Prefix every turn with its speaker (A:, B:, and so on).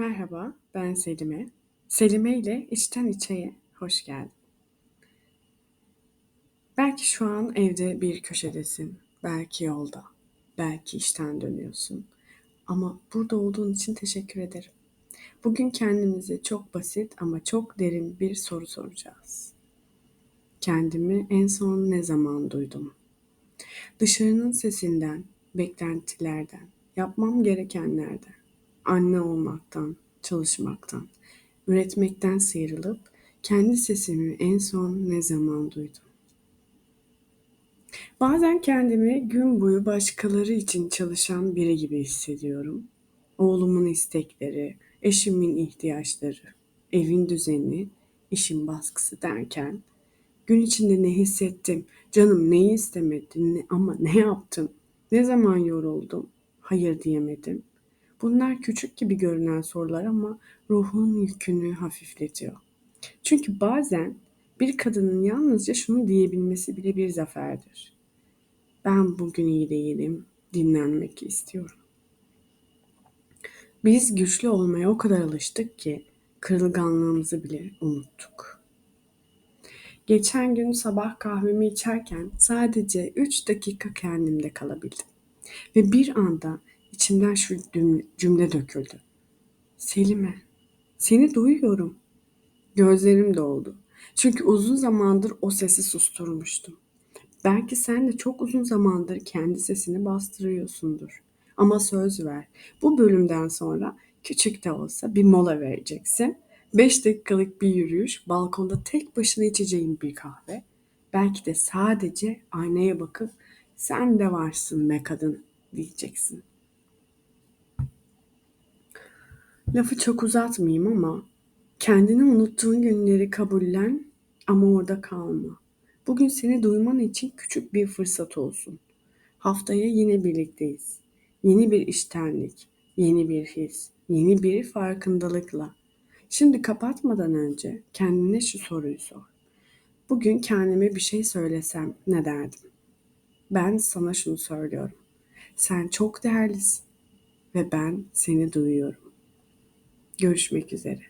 A: Merhaba, ben Selime. Selime ile içten içeye hoş geldin. Belki şu an evde bir köşedesin, belki yolda, belki işten dönüyorsun. Ama burada olduğun için teşekkür ederim. Bugün kendimize çok basit ama çok derin bir soru soracağız. Kendimi en son ne zaman duydum? Dışarının sesinden, beklentilerden, yapmam gerekenlerden, anne olmaktan, çalışmaktan, üretmekten sıyrılıp kendi sesimi en son ne zaman duydum? Bazen kendimi gün boyu başkaları için çalışan biri gibi hissediyorum. Oğlumun istekleri, eşimin ihtiyaçları, evin düzeni, işin baskısı derken gün içinde ne hissettim, canım neyi istemedi ne, ama ne yaptım, ne zaman yoruldum, hayır diyemedim. Bunlar küçük gibi görünen sorular ama ruhun yükünü hafifletiyor. Çünkü bazen bir kadının yalnızca şunu diyebilmesi bile bir zaferdir. Ben bugün iyi değilim, dinlenmek istiyorum. Biz güçlü olmaya o kadar alıştık ki kırılganlığımızı bile unuttuk. Geçen gün sabah kahvemi içerken sadece 3 dakika kendimde kalabildim. Ve bir anda içimden şu cümle döküldü. Selime, seni duyuyorum. Gözlerim doldu. Çünkü uzun zamandır o sesi susturmuştum. Belki sen de çok uzun zamandır kendi sesini bastırıyorsundur. Ama söz ver. Bu bölümden sonra küçük de olsa bir mola vereceksin. 5 dakikalık bir yürüyüş, balkonda tek başına içeceğin bir kahve. Belki de sadece aynaya bakıp sen de varsın be kadın diyeceksin. Lafı çok uzatmayayım ama kendini unuttuğun günleri kabullen ama orada kalma. Bugün seni duyman için küçük bir fırsat olsun. Haftaya yine birlikteyiz. Yeni bir iştenlik, yeni bir his, yeni bir farkındalıkla. Şimdi kapatmadan önce kendine şu soruyu sor. Bugün kendime bir şey söylesem ne derdim? Ben sana şunu söylüyorum. Sen çok değerlisin ve ben seni duyuyorum. Görüşmek üzere.